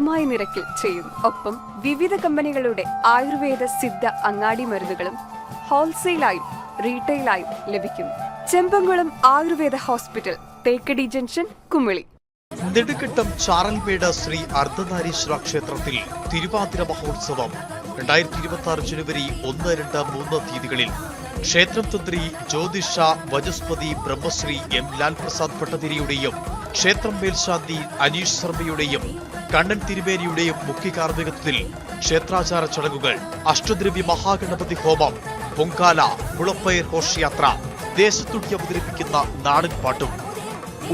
മിതമായ നിരക്കിൽ ചെയ്യുന്നു ഒപ്പം വിവിധ കമ്പനികളുടെ ആയുർവേദ സിദ്ധ അങ്ങാടി മരുന്നുകളും ഹോൾസെയിലായും റീറ്റെയിലായും ലഭിക്കും. Chembankulam Ayurveda hospital Thekkady junction Kumily. നെടുക്കെട്ടം Charalmedu Shri Ardhanareeswara ക്ഷേത്രത്തിൽ തിരുവാതിര മഹോത്സവം. രണ്ടായിരത്തി ഇരുപത്തി ആറ് ജനുവരി ഒന്ന് രണ്ട് മൂന്ന് തീയതികളിൽ ക്ഷേത്രം തന്ത്രി ജ്യോതിഷ വജസ്പതി ബ്രഹ്മശ്രീ എം ലാൽ പ്രസാദ് ഭട്ടതിരിയുടെയും ക്ഷേത്രം മേൽശാന്തി അനീഷ് ശർമ്മയുടെയും കണ്ണൻ തിരുമേനിയുടെയും മുഖ്യ കാർമ്മികത്വത്തിൽ ക്ഷേത്രാചാര ചടങ്ങുകൾ അഷ്ടദ്രവ്യ മഹാഗണപതി ഹോമം പൊങ്കാല മുളപ്പയർ ഘോഷയാത്ര ദേശത്തുടി അവതരിപ്പിക്കുന്ന നാടൻ പാട്ടും.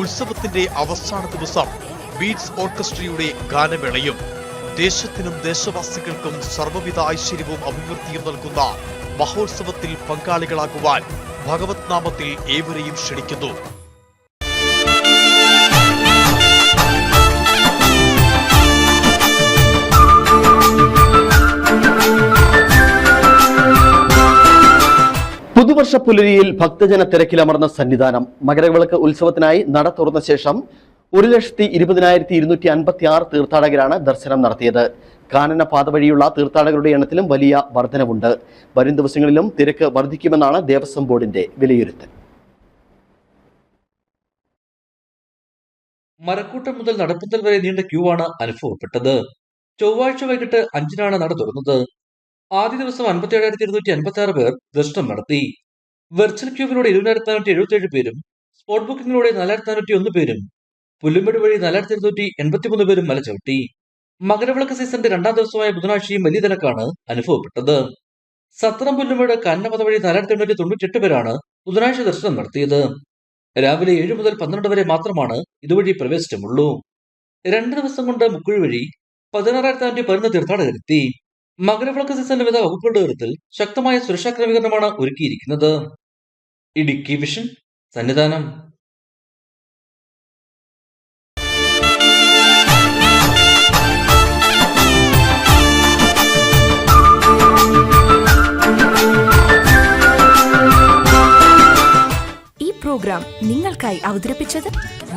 ഉത്സവത്തിന്റെ അവസാന ദിവസം ബീറ്റ്സ് ഓർക്കസ്ട്രയുടെ ഗാനമേളയും ദേശത്തിനും ദേശവാസികൾക്കും സർവവിധ ഐശ്വര്യവും അഭിവൃദ്ധിയും നൽകുന്ന മഹോത്സവത്തിൽ പങ്കാളികളാകുവാൻ ഭഗവത് നാമത്തിൽ ഏവരെയും ക്ഷണിക്കുന്നു. പുലരിയിൽ ഭക്തജന തിരക്കിലമർന്ന സന്നിധാനം. മകരവിളക്ക് ഉത്സവത്തിനായി നട തുറന്ന ശേഷം ഒരു ലക്ഷത്തി ഇരുപതിനായിരത്തി ഇരുന്നൂറ്റി അൻപത്തി ആറ് തീർത്ഥാടകരാണ് ദർശനം നടത്തിയത്. കാനന പാത വഴിയുള്ള തീർത്ഥാടകരുടെ എണ്ണത്തിലും വലിയ വർധനവുണ്ട്. വരും ദിവസങ്ങളിലും തിരക്ക് വർദ്ധിക്കുമെന്നാണ് ദേവസ്വം ബോർഡിന്റെ വിലയിരുത്തൽ. മരക്കൂട്ടം മുതൽ നടപ്പന്തൽ വരെ നീണ്ട ക്യൂ ആണ് അനുഭവപ്പെട്ടത്. ചൊവ്വാഴ്ച വൈകിട്ട് അഞ്ചിനാണ് നട തുറന്നത്. ആദ്യ ദിവസം അൻപത്തി ഏഴായിരത്തി ഇരുന്നൂറ്റി അൻപത്തി ആറ് പേർ ദർശനം നടത്തി. വെർച്വൽ ക്യൂവിലൂടെ ഇരുപതിനായിരത്തി നാനൂറ്റി എഴുപത്തി പേരും സ്പോട്ട് ബുക്കിംഗിലൂടെ നാലായിരത്തി നാനൂറ്റി ഒന്ന് പേരും പുല്ലുമ്പടി വഴി നാലായിരത്തി ഇരുന്നൂറ്റി എൺപത്തിമൂന്ന് പേരും മല ചവിട്ടി. മകരവിളക്ക് സീസണിന്റെ രണ്ടാം ദിവസമായ ബുധനാഴ്ചയും വലിയ തിരക്കാണ് അനുഭവപ്പെട്ടത്. സത്രം പുല്ലുമേട് കന്നപത വഴി നാലായിരത്തി എണ്ണൂറ്റി തൊണ്ണൂറ്റി പേരാണ് ബുധനാഴ്ച ദർശനം നടത്തിയത്. രാവിലെ ഏഴ് മുതൽ പന്ത്രണ്ട് വരെ മാത്രമാണ് ഇതുവഴി പ്രവേശനമുള്ളൂ രണ്ട് ദിവസം കൊണ്ട് മുക്കുഴി വഴി പതിനാറായിരത്തി അഞ്ഞൂറ്റി പതിനൊന്ന് തീർത്ഥാടകരെത്തി. മകരവിളക്ക് സീസണിന്റെ വിധ വകുപ്പുകളുടെ നേതൃത്വത്തിൽ ശക്തമായ സുരക്ഷാ ക്രമീകരണമാണ് ഒരുക്കിയിരിക്കുന്നത്. ഇടുക്കി വിഷൻ സന്നിധാനം. ഈ പ്രോഗ്രാം നിങ്ങൾക്കായി അവതരിപ്പിച്ചത്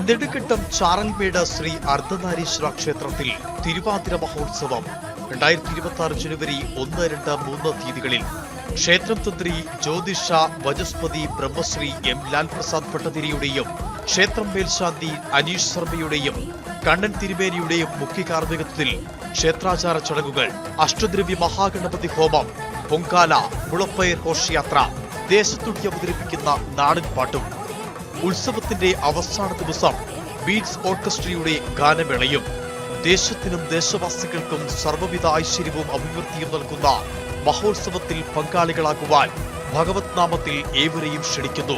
നെടുക്കിട്ടം ചാരൻപേട ശ്രീ അർദ്ധനാരീശ്വര ക്ഷേത്രത്തിൽ തിരുവാതിര മഹോത്സവം. രണ്ടായിരത്തി ഇരുപത്തി ആറ് ജനുവരി ഒന്ന് രണ്ട് മൂന്ന് തീയതികളിൽ ക്ഷേത്രം തന്ത്രി ജ്യോതിഷ വജസ്പതി ബ്രഹ്മശ്രീ എം. ലാൽ പ്രസാദ് ഭട്ടതിരിയുടെയും ക്ഷേത്രം മേൽശാന്തി അനീഷ് ശർമ്മയുടെയും കണ്ണൻ തിരുമേനിയുടെയും മുഖ്യ കാർമ്മികത്വത്തിൽ ക്ഷേത്രാചാര ചടങ്ങുകൾ അഷ്ടദ്രവ്യ മഹാഗണപതി ഹോമം പൊങ്കാല മുളപ്പയർ ഘോഷയാത്ര ദേശത്തുടി അവതരിപ്പിക്കുന്ന നാടൻ പാട്ടും ഉത്സവത്തിന്റെ അവസാന ദിവസം ബീറ്റ്സ് ഓർക്കസ്ട്രയുടെ ഗാനമേളയും ദേശത്തിനും ദേശവാസികൾക്കും സർവവിധ ഐശ്വര്യവും അഭിവൃദ്ധിയും നൽകുന്ന മഹോത്സവത്തിൽ പങ്കാളികളാകുവാൻ ഭഗവത് നാമത്തിൽ ഏവരെയും ക്ഷണിക്കുന്നു.